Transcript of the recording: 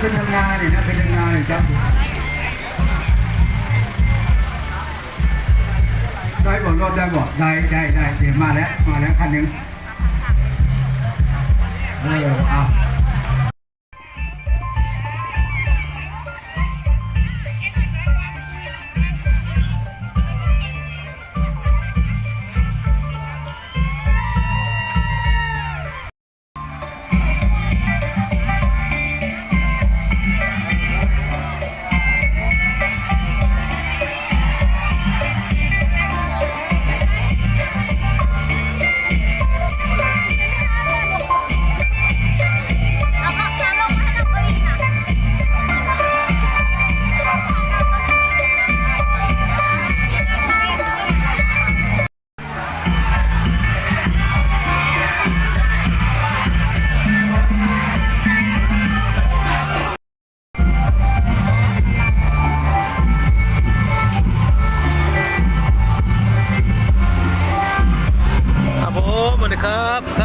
เป็นทำงานเนี่ยนะเป็นทำงานเนี่ยครับได้บอกรอได้บอกได้ได้ได้เตรียมมาแล้วมาแล้วคันหนึ่งเออเอา ครับ